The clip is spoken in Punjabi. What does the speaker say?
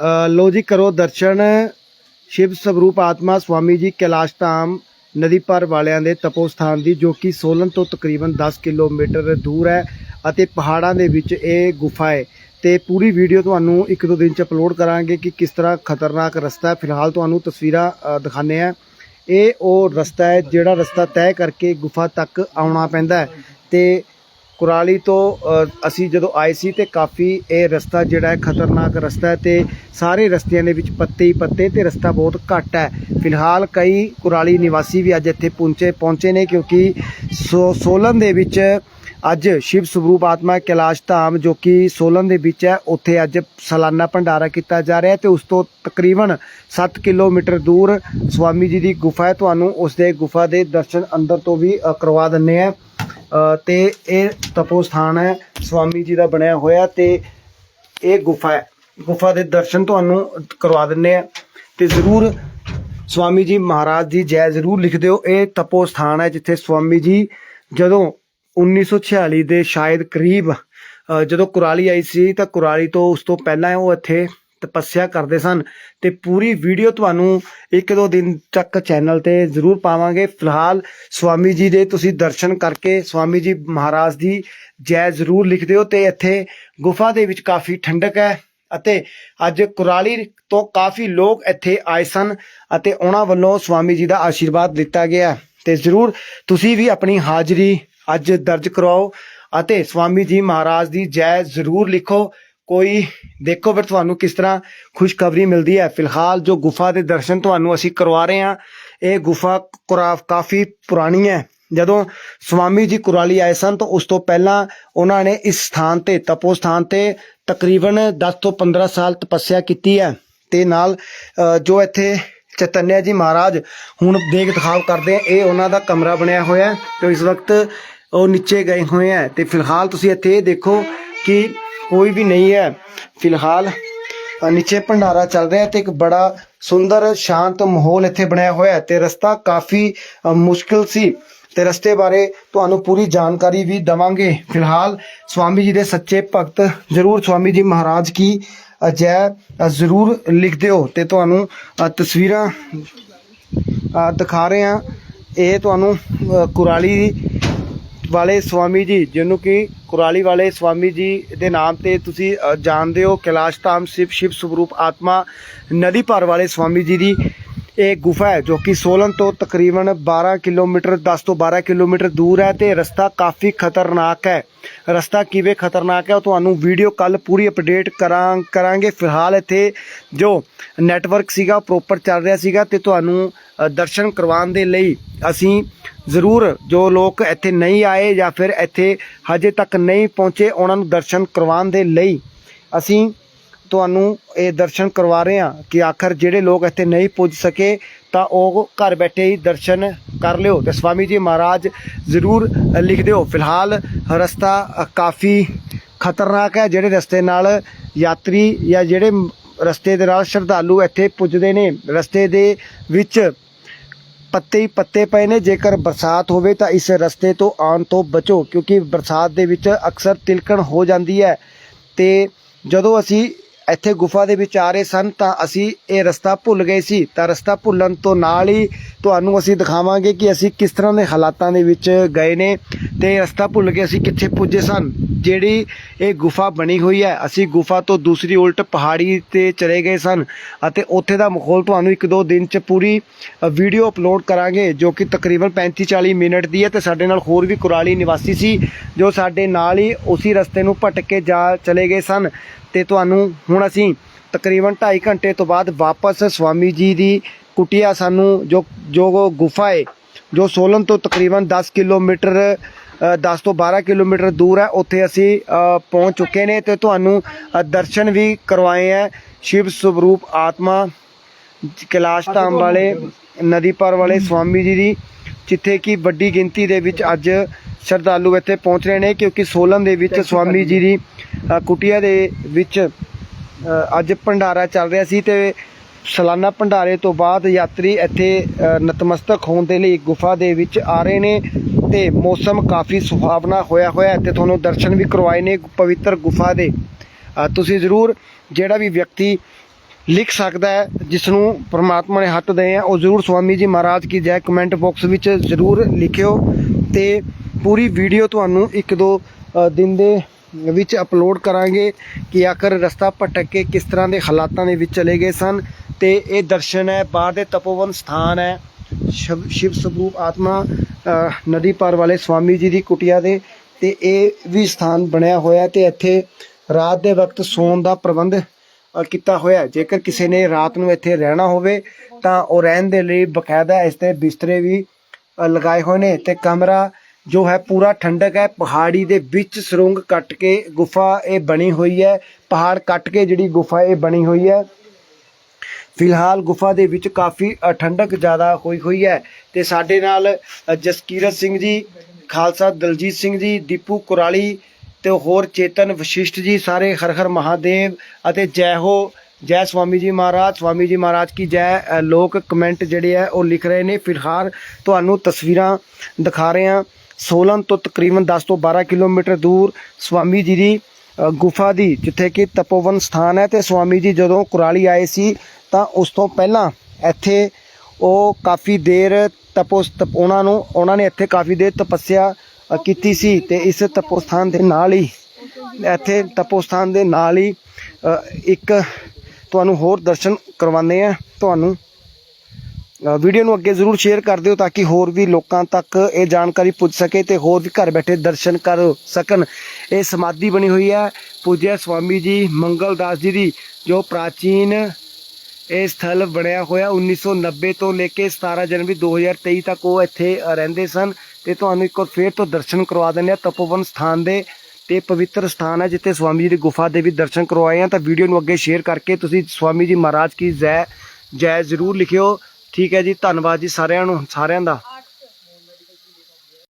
ਅ, ਲੋ ਜੀ ਕਰੋ ਦਰਸ਼ਨ। ਸ਼ਿਵ ਸਵਰੂਪ ਆਤਮਾ ਸਵਾਮੀ ਜੀ ਕੈਲਾਸ਼ ਧਾਮ ਨਦੀ ਪਰ ਵਾਲਿਆਂ ਦੇ ਤਪੋ ਸਥਾਨ ਦੀ ਜੋ ਕਿ ਸੋਲਨ ਤੋਂ ਤਕਰੀਬਨ 10 ਕਿਲੋਮੀਟਰ ਦੂਰ ਹੈ ਅਤੇ ਪਹਾੜਾਂ ਦੇ ਵਿੱਚ ਇਹ ਗੁਫਾ ਹੈ। ਤੇ ਪੂਰੀ ਵੀਡੀਓ ਤੁਹਾਨੂੰ ਇੱਕ ਦੋ ਦਿਨ ਚ ਅਪਲੋਡ ਕਰਾਂਗੇ ਕਿ ਕਿਸ ਤਰ੍ਹਾਂ ਖਤਰਨਾਕ ਰਸਤਾ ਹੈ। ਫਿਲਹਾਲ ਤੁਹਾਨੂੰ ਤਸਵੀਰਾਂ ਅ, ਦਿਖਾਉਂਦੇ ਆ ਇਹ ਉਹ ਰਸਤਾ ਹੈ ਜਿਹੜਾ ਰਸਤਾ ਤੈਅ ਕਰਕੇ ਗੁਫਾ ਤੱਕ ਆਉਣਾ ਪੈਂਦਾ ਹੈ। ਤੇ ਕੁਰਾਲੀ ਤੋਂ ਅਸੀਂ ਜਦੋਂ ਆਏ ਸੀ ਤੇ ਕਾਫੀ ਇਹ ਰਸਤਾ ਜਿਹੜਾ ਹੈ ਖਤਰਨਾਕ ਰਸਤਾ ਹੈ ਤੇ ਸਾਰੇ ਰਸਤਿਆਂ ਦੇ ਵਿੱਚ ਪੱਤੇ ਹੀ ਪੱਤੇ ਤੇ ਰਸਤਾ ਬਹੁਤ ਘੱਟ ਹੈ। ਫਿਲਹਾਲ ਕਈ ਕੁਰਾਲੀ ਨਿਵਾਸੀ ਵੀ ਅੱਜ ਇੱਥੇ ਪਹੁੰਚੇ ਪਹੁੰਚੇ ਨੇ ਕਿਉਂਕਿ ਸੋ, ਸੋਲਨ ਦੇ ਵਿੱਚ ਅੱਜ ਸ਼ਿਵ ਸਰੂਪ ਆਤਮਾ ਕੈਲਾਸ਼ ਧਾਮ ਜੋ ਕਿ ਸੋਲਨ ਦੇ ਵਿੱਚ ਹੈ, ਉੱਥੇ ਅੱਜ ਸਾਲਾਨਾ ਭੰਡਾਰਾ ਕੀਤਾ ਜਾ ਰਿਹਾ ਹੈ ਤੇ ਉਸ ਤੋਂ ਤਕਰੀਬਨ 7 ਕਿਲੋਮੀਟਰ ਦੂਰ ਸਵਾਮੀ ਜੀ ਦੀ ਗੁਫਾ ਹੈ। ਤੁਹਾਨੂੰ ਉਸ ਦੇ ਗੁਫਾ ਦੇ ਦਰਸ਼ਨ ਅੰਦਰ ਤੋਂ ਵੀ ਕਰਵਾ ਦਿੰਨੇ ਆ ਤੇ ਇਹ ਤਪੋ ਸਥਾਨ ਹੈ, ਸਵਾਮੀ ਜੀ ਦਾ ਬਣਿਆ ਹੋਇਆ ਤੇ ਇਹ ਗੁਫਾ ਹੈ। ਗੁਫਾ ਦੇ ਦਰਸ਼ਨ ਤੁਹਾਨੂੰ ਕਰਵਾ ਦਿੰਨੇ ਆ ਤੇ ਜ਼ਰੂਰ ਸਵਾਮੀ ਜੀ ਮਹਾਰਾਜ ਦੀ ਜੈ ਜ਼ਰੂਰ ਲਿਖ ਦਿਓ। ਇਹ ਤਪੋ ਸਥਾਨ ਹੈ ਜਿੱਥੇ ਸਵਾਮੀ ਜੀ ਜਦੋਂ 1946 ਦੇ ਸ਼ਾਇਦ ਕਰੀਬ ਜਦੋਂ ਕੁਰਾਲੀ ਆਈ ਸੀ ਤਾਂ ਕੁਰਾਲੀ ਤੋਂ ਉਸ ਤੋਂ ਪਹਿਲਾਂ ਉਹ ਇੱਥੇ ਤਪੱਸਿਆ ਕਰਦੇ ਸਨ ਤੇ ਪੂਰੀ ਵੀਡੀਓ ਤੁਹਾਨੂੰ ਇੱਕ ਦੋ ਦਿਨ ਤੱਕ ਚੈਨਲ ਤੇ ਜ਼ਰੂਰ ਪਾਵਾਂਗੇ। ਫਿਲਹਾਲ ਸਵਾਮੀ ਜੀ ਦੇ ਤੁਸੀਂ ਦਰਸ਼ਨ ਕਰਕੇ ਸਵਾਮੀ ਜੀ ਮਹਾਰਾਜ ਦੀ ਜੈ ਜ਼ਰੂਰ ਲਿਖ ਦਿਓ ਤੇ ਇੱਥੇ ਗੁਫਾ ਦੇ ਵਿੱਚ ਕਾਫੀ ਠੰਡਕ ਹੈ ਅਤੇ ਅੱਜ ਕੁਰਾਲੀ ਤੋਂ ਕਾਫੀ ਲੋਕ ਇੱਥੇ ਆਏ ਸਨ ਅਤੇ ਉਹਨਾਂ ਵੱਲੋਂ ਸਵਾਮੀ ਜੀ ਦਾ ਆਸ਼ੀਰਵਾਦ ਦਿੱਤਾ ਗਿਆ। ਤੇ ਜ਼ਰੂਰ ਤੁਸੀਂ ਵੀ ਆਪਣੀ ਹਾਜ਼ਰੀ ਅੱਜ ਦਰਜ ਕਰਵਾਓ ਅਤੇ ਸਵਾਮੀ ਜੀ ਮਹਾਰਾਜ ਦੀ ਜੈ ਜ਼ਰੂਰ ਲਿਖੋ। ਕੋਈ, ਦੇਖੋ ਫਿਰ ਤੁਹਾਨੂੰ ਕਿਸ ਤਰ੍ਹਾਂ ਖੁਸ਼ਖਬਰੀ ਮਿਲਦੀ ਹੈ। ਫਿਲਹਾਲ ਜੋ ਗੁਫਾ ਦੇ ਦਰਸ਼ਨ ਤੁਹਾਨੂੰ ਅਸੀਂ ਕਰਵਾ ਰਹੇ ਹਾਂ, ਇਹ ਗੁਫਾ ਕੁਰਾ- ਕਾਫੀ ਪੁਰਾਣੀ ਹੈ। ਜਦੋਂ ਸਵਾਮੀ ਜੀ ਕੁਰਾਲੀ ਆਏ ਸਨ ਤਾਂ ਉਸ ਤੋਂ ਪਹਿਲਾਂ ਉਹਨਾਂ ਨੇ ਇਸ ਸਥਾਨ ਤੇ, ਤਪੋ ਸਥਾਨ ਤੇ ਤਕਰੀਬਨ 10 ਤੋਂ 15 ਸਾਲ ਤਪੱਸਿਆ ਕੀਤੀ ਹੈ। ਤੇ ਨਾਲ ਜੋ ਇੱਥੇ ਚੈਤਨਿਆ ਜੀ ਮਹਾਰਾਜ ਹੁਣ ਦੇਖ ਦਿਖਾਵ ਕਰਦੇ ਆ ਇਹ ਉਹਨਾਂ ਦਾ ਕਮਰਾ ਬਣਿਆ ਹੋਇਆ ਹੈ। ਤੇ ਇਸ ਵਕਤ ਉਹ ਨੀਚੇ ਗਏ ਹੋਏ ਹੈ। ਤੇ ਫਿਲਹਾਲ ਤੁਸੀਂ ਇੱਥੇ ਇਹ ਦੇਖੋ ਕਿ ਕੋਈ ਵੀ ਨਹੀਂ ਹੈ। ਫਿਲਹਾਲ ਨੀਚੇ ਭੰਡਾਰਾ ਚੱਲ ਰਿਹਾ ਤੇ ਇੱਕ ਬੜਾ ਸੁੰਦਰ ਸ਼ਾਂਤ ਮਾਹੌਲ ਇੱਥੇ ਬਣਿਆ ਹੋਇਆ ਹੈ ਤੇ ਰਸਤਾ ਕਾਫੀ ਅ, ਮੁਸ਼ਕਿਲ ਸੀ ਤੇ ਰਸਤੇ ਬਾਰੇ ਤੁਹਾਨੂੰ ਪੂਰੀ ਜਾਣਕਾਰੀ ਵੀ ਦਵਾਂਗੇ। ਫਿਲਹਾਲ ਸਵਾਮੀ ਜੀ ਦੇ ਸੱਚੇ ਭਗਤ ਜ਼ਰੂਰ ਸਵਾਮੀ ਜੀ ਮਹਾਰਾਜ ਕੀ ਅਜੈ ਜ਼ਰੂਰ ਲਿਖ ਦਿਓ ਤੇ ਤੁਹਾਨੂੰ ਤਸਵੀਰਾਂ ਦਿਖਾ ਰਹੇ ਹਾਂ। ਇਹ ਤੁਹਾਨੂੰ ਕੁਰਾਲੀ ਵਾਲੇ ਸਵਾਮੀ ਜੀ, ਜਿਹਨੂੰ ਕਿ ਕੁਰਾਲੀ ਵਾਲੇ ਸਵਾਮੀ ਜੀ ਦੇ ਨਾਮ ਤੇ ਤੁਸੀਂ ਜਾਣਦੇ ਹੋ, ਕੈਲਾਸ਼ ਧਾਮ ਸ਼ਿਵ ਸ਼ਿਵ ਸਰੂਪ ਆਤਮਾ ਨਦੀ ਭਰ ਵਾਲੇ ਸਵਾਮੀ ਜੀ ਦੀ ਇਹ ਗੁਫਾ ਹੈ, ਜੋ ਕਿ ਸੋਲਨ ਤੋਂ ਤਕਰੀਬਨ 12 ਕਿਲੋਮੀਟਰ 10 ਤੋਂ 12 ਕਿਲੋਮੀਟਰ ਦੂਰ ਹੈ ਤੇ ਰਸਤਾ ਕਾਫੀ ਖਤਰਨਾਕ ਹੈ। ਰਸਤਾ ਕਿਵੇਂ ਖਤਰਨਾਕ ਹੈ ਉਹ ਤੁਹਾਨੂੰ ਵੀਡੀਓ ਕੱਲ ਪੂਰੀ ਅਪਡੇਟ ਕਰਾਂ, ਕਰਾਂਗੇ। ਫਿਲਹਾਲ ਇੱਥੇ ਜੋ ਨੈਟਵਰਕ ਸੀਗਾ ਪ੍ਰੋਪਰ ਚੱਲ ਰਿਹਾ ਸੀਗਾ ਤੇ ਤੁਹਾਨੂੰ ਦਰਸ਼ਨ ਕਰਵਾਉਣ ਦੇ ਲਈ ਅਸੀਂ ਜ਼ਰੂਰ ਜੋ ਲੋਕ ਇੱਥੇ ਨਹੀਂ ਆਏ ਜਾਂ ਫਿਰ ਇੱਥੇ ਹਜੇ ਤੱਕ ਨਹੀਂ ਪਹੁੰਚੇ, ਉਹਨਾਂ ਨੂੰ ਦਰਸ਼ਨ ਕਰਵਾਉਣ ਦੇ ਲਈ ਅਸੀਂ ਤੁਹਾਨੂੰ ਇਹ ਦਰਸ਼ਨ ਕਰਵਾ ਰਹੇ ਹਾਂ ਕਿ ਆਖਰ ਜਿਹੜੇ ਲੋਕ ਇੱਥੇ ਨਹੀਂ ਪੁੱਜ ਸਕੇ ਤਾਂ ਉਹ ਘਰ ਬੈਠੇ ਹੀ ਦਰਸ਼ਨ ਕਰ ਲਿਓ ਤੇ ਸਵਾਮੀ ਜੀ ਮਹਾਰਾਜ ਜ਼ਰੂਰ ਲਿਖ ਦਿਓ। ਫਿਲਹਾਲ ਰਸਤਾ ਕਾਫੀ ਖਤਰਨਾਕ ਹੈ, ਜਿਹੜੇ ਰਸਤੇ ਨਾਲ ਯਾਤਰੀ ਜਾਂ ਜਿਹੜੇ ਰਸਤੇ ਦੇ ਨਾਲ ਸ਼ਰਧਾਲੂ ਇੱਥੇ ਪੁੱਜਦੇ ਨੇ, ਰਸਤੇ ਦੇ ਵਿੱਚ ਪੱਤੇ ਹੀ ਪੱਤੇ ਪਏ ਨੇ। ਜੇਕਰ ਬਰਸਾਤ ਹੋਵੇ ਤਾਂ ਇਸ ਰਸਤੇ ਤੋਂ ਆਉਣ ਤੋਂ ਬਚੋ, ਕਿਉਂਕਿ ਬਰਸਾਤ ਦੇ ਵਿੱਚ ਅਕਸਰ ਤਿਲਕਣ ਹੋ ਜਾਂਦੀ ਹੈ। ਤੇ ਜਦੋਂ ਅਸੀਂ ਇੱਥੇ ਗੁਫਾ ਦੇ ਵਿੱਚ ਆ ਰਹੇ ਸਨ ਤਾਂ ਅਸੀਂ ਇਹ ਰਸਤਾ ਭੁੱਲ ਗਏ ਸੀ। ਤਾਂ ਰਸਤਾ ਭੁੱਲਣ ਤੋਂ ਨਾਲ ਹੀ ਤੁਹਾਨੂੰ ਅਸੀਂ ਦਿਖਾਵਾਂਗੇ ਕਿ ਅਸੀਂ ਕਿਸ ਤਰ੍ਹਾਂ ਦੇ ਹਾਲਾਤਾਂ ਦੇ ਵਿੱਚ ਗਏ ਨੇ। ਤੇ ਰਸਤਾ ਭੁੱਲ ਕੇ ਅਸੀਂ ਕਿੱਥੇ ਪੁੱਜੇ ਸਨ। ਜਿਹੜੀ ਇਹ ਗੁਫਾ ਬਣੀ ਹੋਈ ਹੈ, ਅਸੀਂ ਗੁਫਾ ਤੋਂ ਦੂਸਰੀ ਉਲਟ ਪਹਾੜੀ ਤੇ ਚਲੇ ਗਏ ਸਨ ਅਤੇ ਉੱਥੇ ਦਾ ਮਾਹੌਲ ਤੁਹਾਨੂੰ ਇੱਕ ਦੋ ਦਿਨ ਚ ਪੂਰੀ ਵੀਡੀਓ ਅਪਲੋਡ ਕਰਾਂਗੇ, ਜੋ ਕਿ ਤਕਰੀਬਨ 35 40 ਮਿੰਟ ਦੀ ਹੈ ਤੇ ਸਾਡੇ ਨਾਲ ਹੋਰ ਵੀ ਕੁਰਾਲੀ ਨਿਵਾਸੀ ਸੀ, ਜੋ ਸਾਡੇ ਨਾਲ ਹੀ ਉਸੇ ਰਸਤੇ ਨੂੰ ਭਟਕ ਕੇ ਜਾ ਚਲੇ ਗਏ ਸਨ। ਤੇ ਤੁਹਾਨੂੰ ਹੁਣ ਅਸੀਂ ਤਕਰੀਬਨ 2.5 ਘੰਟੇ ਤੋਂ ਬਾਅਦ ਵਾਪਸ ਸਵਾਮੀ ਜੀ ਦੀ ਕੁਟਿਆ ਸਾਨੂੰ ਜੋ ਜੋ ਗੁਫਾ ਹੈ ਜੋ ਸੋਲਨ ਤੋਂ ਤਕਰੀਬਨ 10 ਕਿਲੋਮੀਟਰ 10 ਤੋਂ 12 ਕਿਲੋਮੀਟਰ ਦੂਰ ਹੈ। ਉੱਥੇ ਅਸੀਂ ਪਹੁੰਚ ਚੁੱਕੇ ਨੇ ਤੇ ਤੁਹਾਨੂੰ ਦਰਸ਼ਨ ਵੀ ਕਰਵਾਏ ਹੈ। ਸ਼ਿਵ ਸਰੂਪ ਆਤਮਾ ਕੈਲਾਸ਼ ਧਾਮ ਵਾਲੇ ਨਦੀ ਪਰ ਵਾਲੇ ਸਵਾਮੀ ਜੀ ਦੀ ਜਿੱਥੇ ਕਿ ਵੱਡੀ ਗਿਣਤੀ ਦੇ ਵਿੱਚ ਅੱਜ ਸ਼ਰਧਾਲੂ ਇੱਥੇ ਪਹੁੰਚ ਰਹੇ ਨੇ ਕਿਉਂਕਿ ਸੋਲਨ ਦੇ ਵਿੱਚ ਸਵਾਮੀ ਜੀ। ਦੀ ਕੁਟੀਆ ਦੇ ਵਿੱਚ ਅੱਜ ਭੰਡਾਰਾ ਚੱਲ ਰਿਹਾ ਸੀ ਤੇ ਸਾਲਾਨਾ ਭੰਡਾਰੇ ਤੋਂ ਬਾਅਦ ਯਾਤਰੀ ਇੱਥੇ ਨਤਮਸਤਕ ਹੋਣ ਦੇ ਲਈ ਗੁਫਾ ਦੇ ਵਿੱਚ ਆ ਰਹੇ ਨੇ। ਤੇ ਮੌਸਮ ਕਾਫੀ ਸੁਹਾਵਣਾ ਹੋਇਆ ਹੋਇਆ ਹੈ ਤੇ ਤੁਹਾਨੂੰ ਦਰਸ਼ਨ ਵੀ ਕਰਵਾਏ ਨੇ ਪਵਿੱਤਰ ਗੁਫਾ ਦੇ। ਤੁਸੀਂ ਜ਼ਰੂਰ ਜਿਹੜਾ ਵੀ ਵਿਅਕਤੀ ਲਿਖ ਸਕਦਾ ਹੈ ਜਿਸ ਨੂੰ ਪ੍ਰਮਾਤਮਾ ਨੇ ਹੱਥ ਦੇ ਆ, ਉਹ ਜ਼ਰੂਰ ਸਵਾਮੀ ਜੀ ਮਹਾਰਾਜ ਕੀ ਜੈ ਕਮੈਂਟ ਬਾਕਸ ਵਿੱਚ ਜ਼ਰੂਰ ਲਿਖਿਓ ਤੇ ਪੂਰੀ ਵੀਡੀਓ ਤੁਹਾਨੂੰ ਇੱਕ ਦੋ ਦਿਨ ਦੇ ਵਿੱਚ ਅਪਲੋਡ ਕਰਾਂਗੇ ਕਿ ਆਖਰ ਰਸਤਾ ਭਟਕ ਕੇ ਕਿਸ ਤਰ੍ਹਾਂ ਦੇ ਹਾਲਾਤਾਂ ਦੇ ਵਿੱਚ ਚਲੇ ਗਏ ਸਨ ਤੇ ਇਹ ਦਰਸ਼ਨ ਹੈ, ਬਾਹਰ ਦੇ ਤਪੋਵਨ ਸਥਾਨ ਹੈ। ਸ਼ਿਵ ਸ਼ਿਵ ਸਰੂਪ ਆਤਮਾ ਨਦੀ ਪਾਰ ਵਾਲੇ ਸਵਾਮੀ ਜੀ ਦੀ ਕੁਟਿਆ ਦੇ ਤੇ ਇਹ ਵੀ ਸਥਾਨ ਬਣਿਆ ਹੋਇਆ ਤੇ ਇੱਥੇ ਰਾਤ ਦੇ ਵਕਤ ਸੌਣ ਦਾ ਪ੍ਰਬੰਧ ਕੀਤਾ ਹੋਇਆ ਜੇਕਰ ਕਿਸੇ ਨੇ ਰਾਤ ਨੂੰ ਇੱਥੇ ਰਹਿਣਾ ਹੋਵੇ, ਤਾਂ ਉਹ ਰਹਿਣ ਦੇ ਲਈ ਬਕਾਇਦਾ ਇਸ ਤੇ ਬਿਸਤਰੇ ਵੀ ਲਗਾਏ ਹੋਏ ਨੇ ਤੇ ਕਮਰਾ ਜੋ ਹੈ ਪੂਰਾ ਠੰਡਕ ਹੈ, ਪਹਾੜੀ ਦੇ ਵਿੱਚ ਸੁਰੰਗ ਕੱਟ ਕੇ ਗੁਫਾ ਇਹ ਬਣੀ ਹੋਈ ਹੈ। ਪਹਾੜ ਕੱਟ ਕੇ ਜਿਹੜੀ ਗੁਫਾ ਇਹ ਬਣੀ ਹੋਈ ਹੈ। ਫਿਲਹਾਲ ਗੁਫਾ ਦੇ ਵਿੱਚ ਕਾਫੀ ਠੰਡਕ ਜ਼ਿਆਦਾ ਹੋਈ ਹੋਈ ਹੈ ਤੇ ਸਾਡੇ ਨਾਲ ਜਸਕੀਰਤ ਸਿੰਘ ਜੀ, ਖਾਲਸਾ ਦਲਜੀਤ ਸਿੰਘ ਜੀ, ਦੀਪੂ ਕੁਰਾਲੀ ਤੇ ਹੋਰ ਚੇਤਨ ਵਸ਼ਿਸ਼ਟ ਜੀ, ਸਾਰੇ ਹਰ ਹਰ ਮਹਾਦੇਵ ਅਤੇ ਜੈ ਹੋ, ਜੈ ਸਵਾਮੀ ਜੀ ਮਹਾਰਾਜ, ਸਵਾਮੀ ਜੀ ਮਹਾਰਾਜ ਕੀ ਜੈ ਲੋਕ ਕਮੈਂਟ ਜਿਹੜੇ ਆ ਉਹ ਲਿਖ ਰਹੇ ਨੇ। ਫਿਲਹਾਲ ਤੁਹਾਨੂੰ ਤਸਵੀਰਾਂ ਦਿਖਾ ਰਹੇ ਹਾਂ। ਸੋਲਨ ਤੋਂ ਤਕਰੀਬਨ 10 ਤੋਂ 12 ਕਿਲੋਮੀਟਰ ਦੂਰ ਸਵਾਮੀ ਜੀ ਦੀ ਗੁਫਾ ਦੀ, ਜਿੱਥੇ ਕਿ ਤਪੋਵਨ ਸਥਾਨ ਹੈ ਤੇ ਸਵਾਮੀ ਜੀ ਜਦੋਂ ਕੁਰਾਲੀ ਆਏ ਸੀ ਤਾਂ ਉਸ ਤੋਂ ਪਹਿਲਾਂ ਇੱਥੇ ਉਹ ਕਾਫੀ ਦੇਰ ਤਪੋਸ ਤਪ- ਉਹਨਾਂ ਨੂੰ, ਉਹਨਾਂ ਨੇ ਇੱਥੇ ਕਾਫੀ ਦੇਰ ਤਪੱਸਿਆ ਕੀਤੀ ਸੀ ਤੇ ਇਸ ਤਪੋਸਥਾਨ ਦੇ ਨਾਲ ਹੀ, ਇੱਥੇ ਤਪੋਸਥਾਨ ਦੇ ਨਾਲ ਹੀ ਇੱਕ ਤੁਹਾਨੂੰ ਹੋਰ ਦਰਸ਼ਨ ਕਰਵਾਉਂਦੇ ਆ ਤੁਹਾਨੂੰ। ਵੀਡੀਓ ਨੂੰ ਅੱਗੇ ਜ਼ਰੂਰ ਸ਼ੇਅਰ ਕਰ ਦਿਓ ਤਾਂ ਕਿ ਹੋਰ ਵੀ ਲੋਕਾਂ ਤੱਕ ਇਹ ਜਾਣਕਾਰੀ ਪੁੱਜ ਸਕੇ ਤੇ ਹੋਰ ਵੀ ਘਰ ਬੈਠੇ ਦਰਸ਼ਨ ਕਰ ਸਕਣ। ਇਹ ਸਮਾਧੀ ਬਣੀ ਹੋਈ ਹੈ। ਪੂਜਿਆ ਸਵਾਮੀ ਜੀ ਮੰਗਲਦਾਸ ਜੀ ਦੀ ਜੋ ਪ੍ਰਾਚੀਨ ਇਹ ਸਥਲ ਬਣਿਆ ਹੋਇਆ 1990 ਤੋਂ ਲੈ ਕੇ 17 ਜਨਵਰੀ 2023 ਤੱਕ ਉਹ ਇੱਥੇ ਰਹਿੰਦੇ ਸਨ ਤੇ ਤੁਹਾਨੂੰ ਇੱਕ ਵਾਰ ਫੇਰ ਤੋਂ ਦਰਸ਼ਨ ਕਰਵਾ ਦਿੰਦੇ ਆ ਤਪੋਵਨ ਸਥਾਨ ਦੇ ਤੇ ਪਵਿੱਤਰ ਸਥਾਨ ਹੈ ਜਿੱਥੇ ਸਵਾਮੀ ਜੀ ਦੀ ਗੁਫਾ ਦੇ ਵੀ ਦਰਸ਼ਨ ਕਰਵਾਏ ਆ। ਤਾਂ ਵੀਡੀਓ ਨੂੰ ਅੱਗੇ ਸ਼ੇਅਰ ਕਰਕੇ ਤੁਸੀਂ ਸਵਾਮੀ ਜੀ ਮਹਾਰਾਜ ਕੀ ਜੈ ਜੈ ਜ਼ਰੂਰ ਲਿਖਿਓ। ਠੀਕ ਹੈ ਜੀ, ਧੰਨਵਾਦ ਜੀ ਸਾਰਿਆਂ ਨੂੰ, ਸਾਰਿਆਂ ਦਾ।